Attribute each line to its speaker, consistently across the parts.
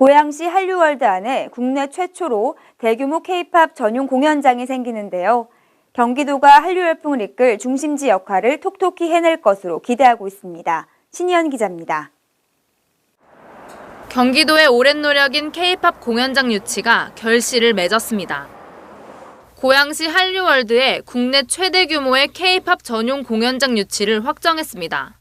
Speaker 1: 고양시 한류월드 안에 국내 최초로 대규모 K-팝 전용 공연장이 생기는데요. 경기도가 한류 열풍을 이끌 중심지 역할을 톡톡히 해낼 것으로 기대하고 있습니다. 신희연 기자입니다.
Speaker 2: 경기도의 오랜 노력인 K-팝 공연장 유치가 결실을 맺었습니다. 고양시 한류월드에 국내 최대 규모의 K-팝 전용 공연장 유치를 확정했습니다.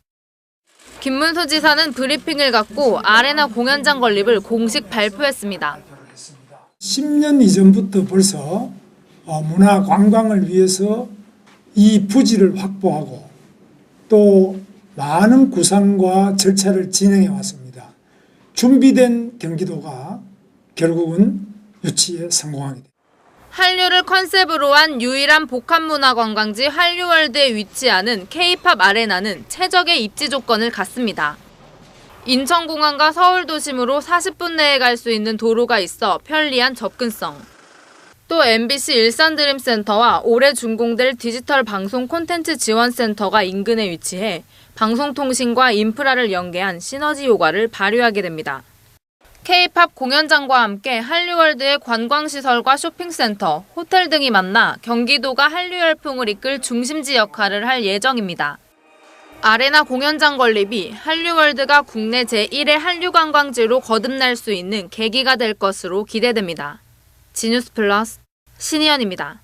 Speaker 2: 김문수 지사는 브리핑을 갖고 아레나 공연장 건립을 공식 발표했습니다.
Speaker 3: 10년 이전부터 벌써 어, 문화 관광을 위해서 이 부지를 확보하고 또 많은 구상과 절차를 진행해 왔습니다. 준비된 경기도가 결국은 유치에 성공하게 됩니다.
Speaker 2: 한류를 컨셉으로 한 유일한 복합문화관광지 한류월드에 위치하는 K-팝 아레나는 최적의 입지 조건을 갖습니다. 인천공항과 서울 도심으로 40분 내에 갈 수 있는 도로가 있어 편리한 접근성. 또 MBC 일산 드림센터와 올해 준공될 디지털 방송 콘텐츠 지원센터가 인근에 위치해 방송통신과 인프라를 연계한 시너지 효과를 발휘하게 됩니다. K-팝 공연장과 함께 한류월드의 관광시설과 쇼핑센터, 호텔 등이 만나 경기도가 한류 열풍을 이끌 중심지 역할을 할 예정입니다. 아레나 공연장 건립이 한류월드가 국내 제1의 한류 관광지로 거듭날 수 있는 계기가 될 것으로 기대됩니다. 지뉴스 플러스 신희연입니다.